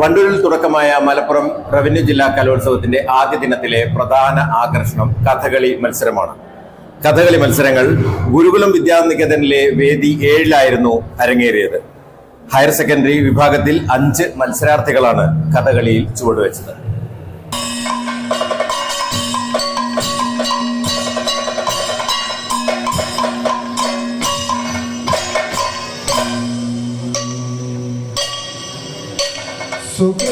വണ്ടൂരിൽ തുടക്കമായ മലപ്പുറം റവന്യൂ ജില്ലാ കലോത്സവത്തിന്റെ ആദ്യ ദിനത്തിലെ പ്രധാന ആകർഷണം കഥകളി മത്സരമാണ്. കഥകളി മത്സരങ്ങൾ ഗുരുകുലം വിദ്യാനികേതനിലെ വേദി ഏഴിലായിരുന്നു അരങ്ങേറിയത്. ഹയർ സെക്കൻഡറി വിഭാഗത്തിൽ അഞ്ച് മത്സരാർത്ഥികളാണ് കഥകളിയിൽ ചുവടുവെച്ചത്. സുഹൃതി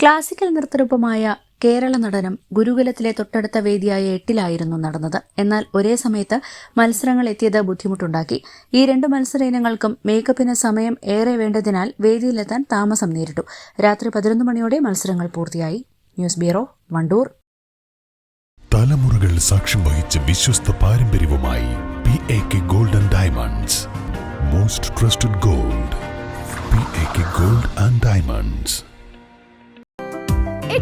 ക്ലാസിക്കൽ നൃത്തരൂപമായ കേരള നടനം ഗുരുകുലത്തിലെ തൊട്ടടുത്ത വേദിയായ എട്ടിലായിരുന്നു നടന്നത്. എന്നാൽ ഒരേ സമയത്ത് മത്സരങ്ങൾ എത്തിയത് ബുദ്ധിമുട്ടുണ്ടാക്കി. ഈ രണ്ട് മത്സര ഇനങ്ങൾക്കും മേക്കപ്പിന് സമയം ഏറെ വേണ്ടതിനാൽ വേദിയിലെത്താൻ താമസം നേരിട്ടു. രാത്രി പതിനൊന്ന് മണിയോടെ മത്സരങ്ങൾ പൂർത്തിയായി. News bureau Wandoor. തലമുറകൾ സാക്ഷ്യം വഹിച്ച വിശ്വസ്ത പാരമ്പര്യവുമായി P A K gold and diamonds most trusted gold P A K gold and diamonds